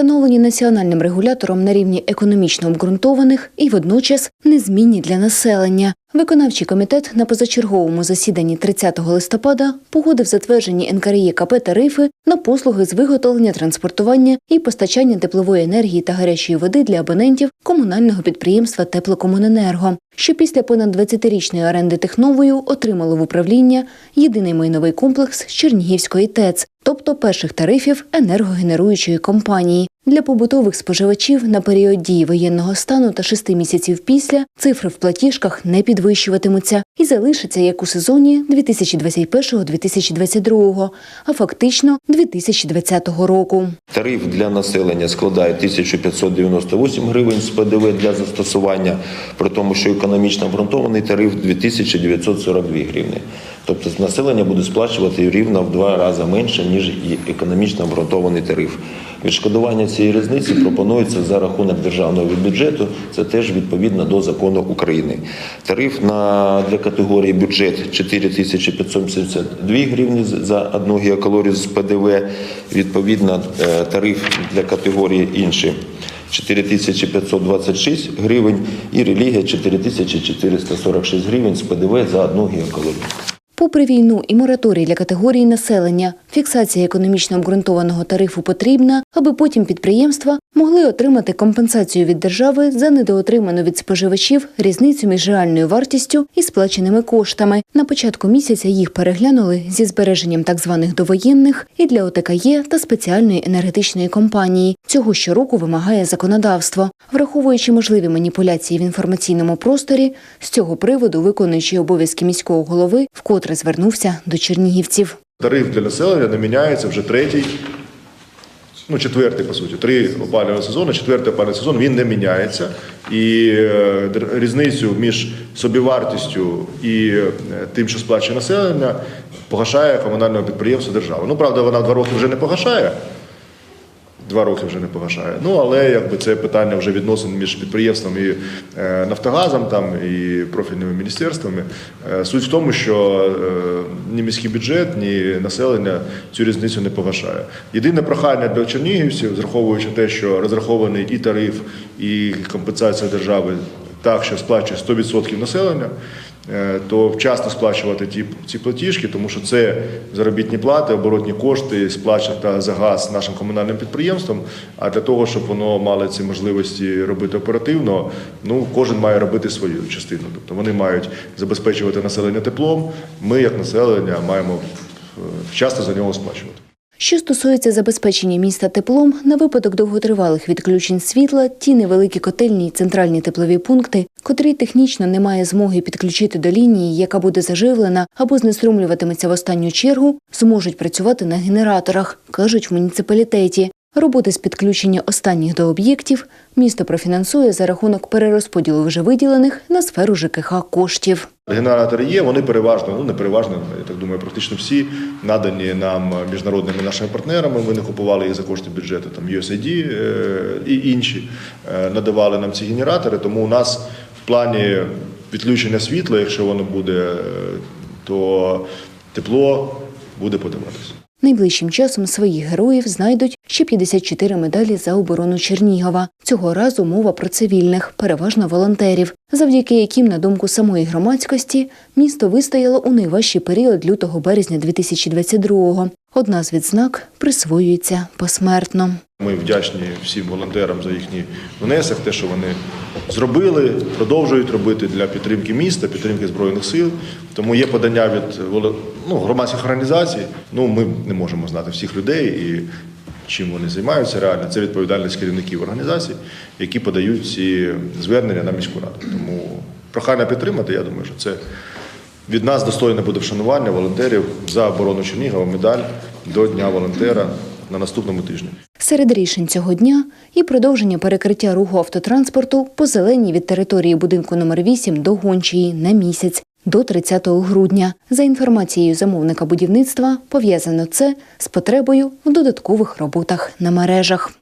встановлені національним регулятором на рівні економічно обґрунтованих і водночас незмінні для населення. Виконавчий комітет на позачерговому засіданні 30 листопада погодив затверджені НКРЄ КП тарифи на послуги з виготовлення, транспортування і постачання теплової енергії та гарячої води для абонентів комунального підприємства Теплокомуненерго, що після понад 20-річної оренди техновою отримало в управління єдиний майновий комплекс Чернігівської ТЕЦ, тобто перших тарифів енергогенеруючої компанії. Для побутових споживачів на період дії воєнного стану та шести місяців після цифри в платіжках не підвищуватимуться і залишаться як у сезоні 2021-2022, а фактично 2020 року. Тариф для населення складає 1598 гривень з ПДВ для застосування, при тому, що економічно обґрунтований тариф 2942 гривні. Тобто населення буде сплачувати рівно в два рази менше, ніж економічно обґрунтований тариф. Відшкодування цієї різниці пропонується за рахунок державного бюджету. Це теж відповідно до закону України. Тариф на для категорії бюджет 4572 гривні за одну гігакалорію з ПДВ. Відповідно, е, тариф для категорії інші 4526 гривень і релігія 4446 гривень з ПДВ за одну гігакалорію. Попри війну і мораторій для категорії населення, фіксація економічно обґрунтованого тарифу потрібна, аби потім підприємства могли отримати компенсацію від держави за недоотриману від споживачів різницю між реальною вартістю і сплаченими коштами. На початку місяця їх переглянули зі збереженням так званих довоєнних і для ОТКЄ та спеціальної енергетичної компанії. Цього щороку вимагає законодавство. Враховуючи можливі маніпуляції в інформаційному просторі, з цього приводу виконуючий обов'язки міського голови вкотре звернувся до чернігівців. Тариф для населення не міняється вже третій, ну четвертий, по суті, три опалювального сезону, четвертий опалювальний сезон він не міняється. І е, різницю між собівартістю і е, тим, що сплачує населення, погашає комунальне підприємство держава. Ну, правда, вона два роки вже не погашає. Два роки вже не погашає. Ну але якби це питання вже відносин між підприємством і е, Нафтогазом, там і профільними міністерствами. Е, суть в тому, що е, ні міський бюджет, ні населення цю різницю не погашає. Єдине прохання для чернігівців, зраховуючи те, що розрахований і тариф, і компенсація держави так, що сплачує 100% населення. е, То вчасно сплачувати ті ці платіжки, тому що це заробітні плати, оборотні кошти, сплачувати за газ нашим комунальним підприємствам. А для того, щоб воно мало ці можливості робити оперативно, ну кожен має робити свою частину. Тобто вони мають забезпечувати населення теплом. Ми, як населення, маємо е, вчасно за нього сплачувати. Що стосується забезпечення міста теплом, на випадок довготривалих відключень світла, ті невеликі котельні і центральні теплові пункти, котрі технічно не має змоги підключити до лінії, яка буде заживлена або знеструмлюватиметься в останню чергу, зможуть працювати на генераторах, кажуть в муніципалітеті. Роботи з підключення останніх до об'єктів місто профінансує за рахунок перерозподілу вже виділених на сферу ЖКХ коштів. Генератори є, вони переважно, ну не переважно, я так думаю, практично всі надані нам міжнародними нашими партнерами. Ми не купували їх за кошти бюджету, там USAID е, і інші е, надавали нам ці генератори. Тому у нас в плані відключення світла, якщо воно буде, е, то тепло буде подаватися. Найближчим часом своїх героїв знайдуть ще 54 медалі за оборону Чернігова. Цього разу мова про цивільних, переважно волонтерів, завдяки яким, на думку самої громадськості, місто вистояло у найважчий період лютого березня 2022-го. Одна з відзнак присвоюється посмертно. Ми вдячні всім волонтерам за їхній внесок, те, що вони зробили, продовжують робити для підтримки міста, підтримки збройних сил. Тому є подання від ну, громадських організацій. Ну ми не можемо знати всіх людей і чим вони займаються реально. Це відповідальність керівників організацій, які подають ці звернення на міську раду. Тому прохання підтримати. Я думаю, що це від нас достойне буде вшанування волонтерів за оборону Чернігова. Медаль до Дня волонтера на наступному тижні. Серед рішень цього дня і продовження перекриття руху автотранспорту по зеленій від території будинку номер 8 до Гончої на місяць до 30 грудня. За інформацією замовника будівництва, пов'язано це з потребою в додаткових роботах на мережах.